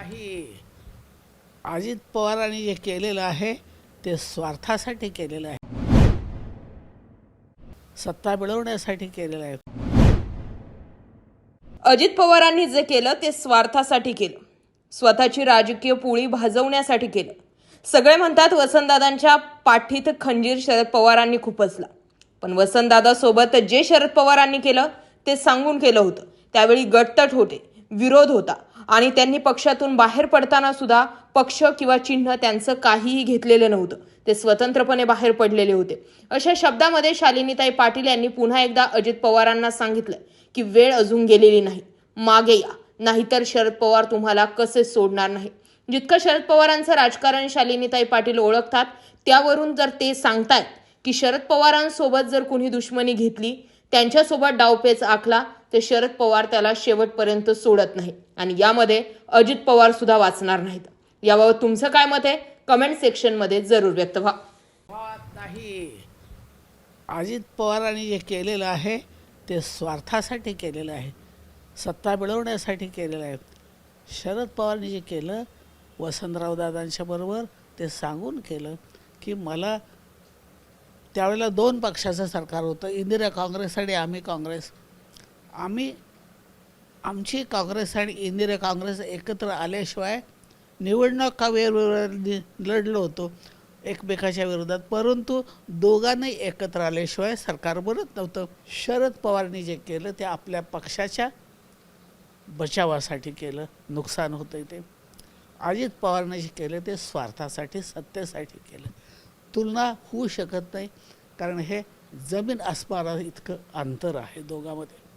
नाही अजित पवारांनी जे केलेलं आहे ते स्वार्थासाठी केलेलं आहे. सत्ता मिळवण्यासाठी केलेलं आहे. अजित पवारांनी जे केलं ते स्वार्थासाठी केलं. स्वतःची राजकीय पोळी भाजवण्यासाठी केलं. सगळे म्हणतात वसंतदादांच्या पाठीत खंजीर शरद पवारांनी खुपसला. पण वसंतदादा सोबत जे शरद पवारांनी केलं ते सांगून केलं होतं. त्यावेळी गटतट होते विरोध होता. आणि त्यांनी पक्षातून बाहेर पडताना सुद्धा पक्ष किंवा चिन्ह त्यांचं काहीही घेतलेलं नव्हतं. ते स्वतंत्रपणे बाहेर पडलेले होते. अशा शब्दामध्ये शालिनीताई पाटील यांनी पुन्हा एकदा अजित पवारांना सांगितलं की वेळ अजून गेलेली नाही. मागे या. नाहीतर शरद पवार तुम्हाला कसे सोडणार नाही? जितकं शरद पवारांचं राजकारण शालिनीताई पाटील ओळखतात त्यावरून जर ते सांगतायत की शरद पवारांसोबत जर कुणी दुश्मनी घेतली त्यांच्यासोबत डावपेच आखला तर शरद पवार त्याला शेवटपर्यंत सोडत नाही. आणि यामध्ये अजित पवार सुद्धा वाचणार नाहीत. याबाबत तुमचं काय मत आहे? कमेंट सेक्शनमध्ये जरूर व्यक्त व्हा. नाही. अजित पवारांनी जे केलेलं आहे ते स्वार्थासाठी केलेलं आहे. सत्ता मिळवण्यासाठी केलेलं आहे. शरद पवारांनी जे केलं वसंतराव दादांच्या बरोबर ते सांगून केलं की मला त्यावेळेला दोन पक्षाचं सरकार होतं इंदिरा काँग्रेस आणि आम्ही काँग्रेस. आम्ही आमची काँग्रेस आणि इंदिरा काँग्रेस एकत्र आल्याशिवाय निवडणुका वेळोवेळी लढलो होतो एकमेकाच्या विरोधात. परंतु दोघांनाही एकत्र आल्याशिवाय सरकार बनत नव्हतं. शरद पवारनी जे केलं ते आपल्या पक्षाच्या बचावासाठी केलं नुकसान होतं ते. अजित पवारने जे केलं ते स्वार्थासाठी सत्तेसाठी केलं. तुलना होऊ शकत नाही. कारण हे जमीन आसमाना इतकं अंतर आहे दोघांमध्ये.